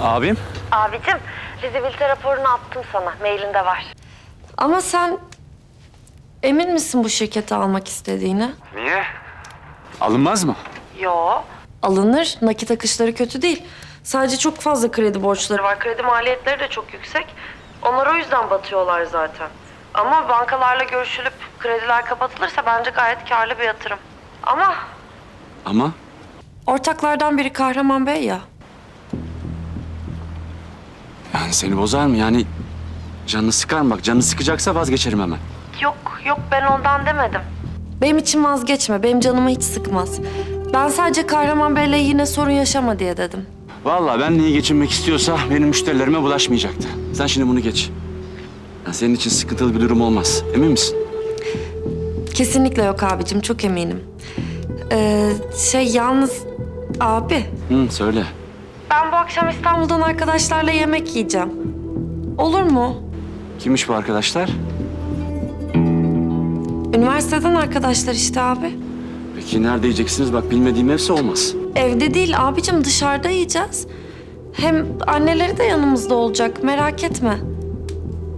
Abim? Abicim, fizibilite raporunu attım sana. Mailinde var. Ama sen emin misin bu şirketi almak istediğine? Niye? Alınmaz mı? Yo. Alınır. Nakit akışları kötü değil. Sadece çok fazla kredi borçları var. Kredi maliyetleri de çok yüksek. Onlar o yüzden batıyorlar zaten. Ama bankalarla görüşülüp krediler kapatılırsa bence gayet karlı bir yatırım. Ama Ama ortaklardan biri Kahraman Bey ya. Yani seni bozar mı? Yani canını sıkar mı? Bak canını sıkacaksa vazgeçerim hemen. Yok yok ben ondan demedim. Benim için vazgeçme. Benim canımı hiç sıkmaz. Ben sadece Kahraman Bey'le yine sorun yaşama diye dedim. Vallahi ben niye geçinmek istiyorsa benim müşterilerime bulaşmayacaktı. Sen şimdi bunu geç. Yani senin için sıkıntılı bir durum olmaz. Emin misin? Kesinlikle yok abicim. Çok eminim. Ee, şey yalnız abi. Hı, söyle. Ben bu akşam İstanbul'dan arkadaşlarla yemek yiyeceğim. Olur mu? Kimmiş bu arkadaşlar? Üniversiteden arkadaşlar işte abi. Peki nerede yiyeceksiniz? Bak bilmediğim evse olmaz. Evde değil abicim dışarıda yiyeceğiz. Hem anneleri de yanımızda olacak merak etme.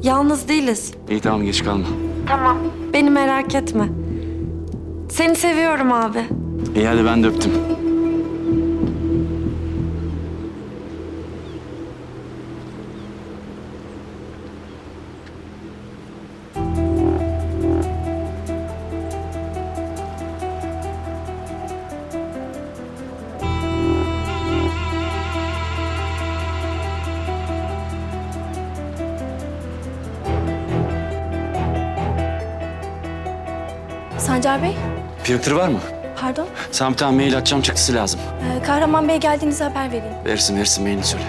Yalnız değiliz. İyi tamam geç kalma. Tamam. Beni merak etme. Seni seviyorum abi. İyi hadi ben de öptüm. Sancar Bey, Printer var mı? pardon. Sana bir tane mail atacağım çıktısı lazım. Ee, Kahraman Bey geldiğinizi haber verin. Versin versin mailini söyle.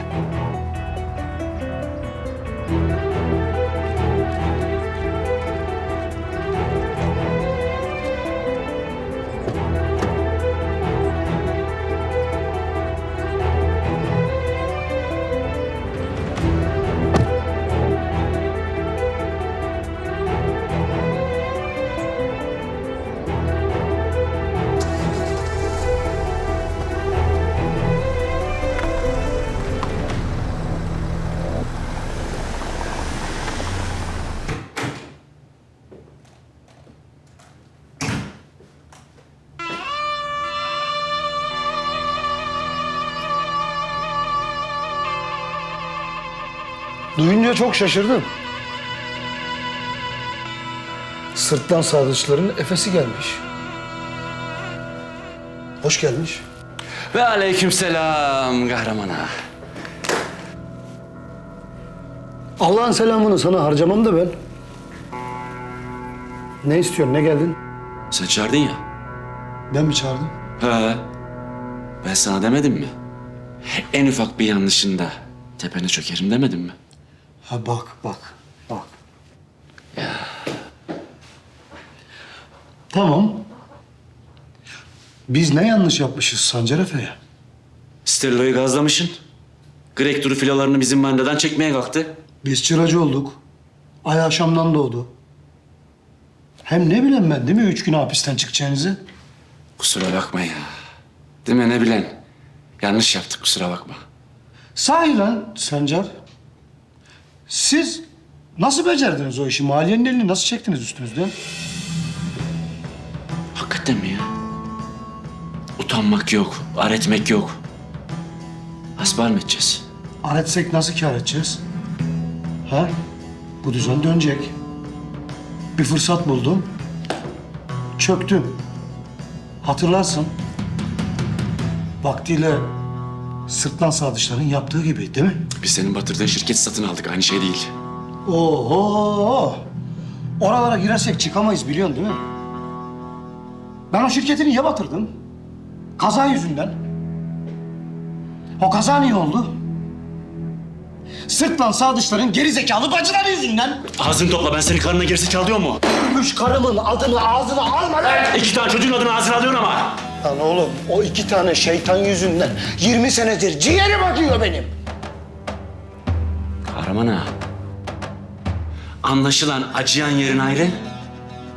Duyunca çok şaşırdım. Sırtlan sadıçların efesi gelmiş. Hoş gelmiş. Ve aleykümselam kahramana. Allah'ın selamını sana harcamam da ben. Ne istiyorsun, ne geldin? Sen çağırdın ya. Ben mi çağırdım? He. Ben sana demedim mi? En ufak bir yanlışında tepene çökerim demedim mi? Ha bak, bak, bak. Tamam. Biz ne yanlış yapmışız Sancar Efe'ye? Stello'yu gazlamışsın. Grek duru filolarını bizim mandadan çekmeye kalktı. Biz çıracı olduk. Ay akşamdan doğdu. Hem ne bileyim ben değil mi üç gün hapisten çıkacağınızı? Kusura bakma ya. Değil mi ne bilen? Yanlış yaptık kusura bakma. Sahi lan Sancar. Siz nasıl becerdiniz o işi? Maliyenin elini nasıl çektiniz üstünüzden? Hakikaten mi ya? Utanmak yok, ar etmek yok. Hasbihal mı edeceğiz? Ar etsek nasıl kâr edeceğiz? Ha? Bu düzen dönecek. Bir fırsat buldum. Çöktüm. Hatırlarsın. Vaktiyle Sırtlan Sadıçların yaptığı gibi değil mi? Biz senin batırdığın şirketi satın aldık aynı şey değil. Oho! Oralara girersek çıkamayız biliyorsun değil mi? Ben o şirketi niye batırdım? Kaza yüzünden. O kaza niye oldu? Sırtlan sadıçların geri zekalı bacıları yüzünden. Ağzını topla ben senin karnına gerizekalı diyor mu? Ölmüş karımın adını ağzına alma lan! İki tane çocuğun adını ağzına alıyorsun ama. Lan oğlum o iki tane şeytan yüzünden 20 senedir ciğerim acıyor benim. Kahraman ağa. Anlaşılan acıyan yerin ayrı,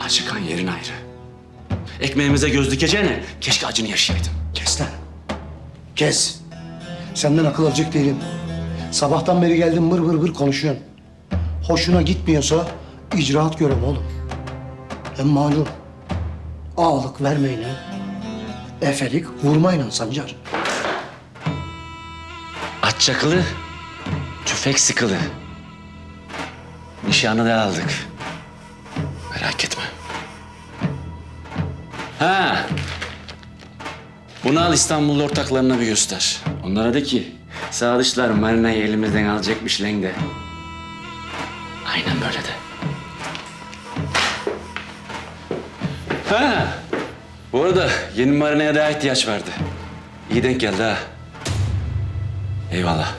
acıkan yerin ayrı. Ekmeğimize göz dikeceğine keşke acını yaşayaydın. Kes lan. Kes. Senden akıl alacak değilim. Sabahtan beri geldin mır mır mır konuşuyorsun. Hoşuna gitmiyorsa icraat görem oğlum. Hem malum ağalık vermeyle, efelik vurmayla Sancar. At çakılı, tüfek sıkılı. Nişanı da aldık. Merak etme. Ha. Bunu al İstanbul ortaklarına bir göster. Onlara de ki Sadıçlar marinayı elimizden alacakmış lenge. Aynen böyle de. Ha. Bu arada yeni marinaya daha ihtiyaç vardı. İyi denk geldi ha. Eyvallah.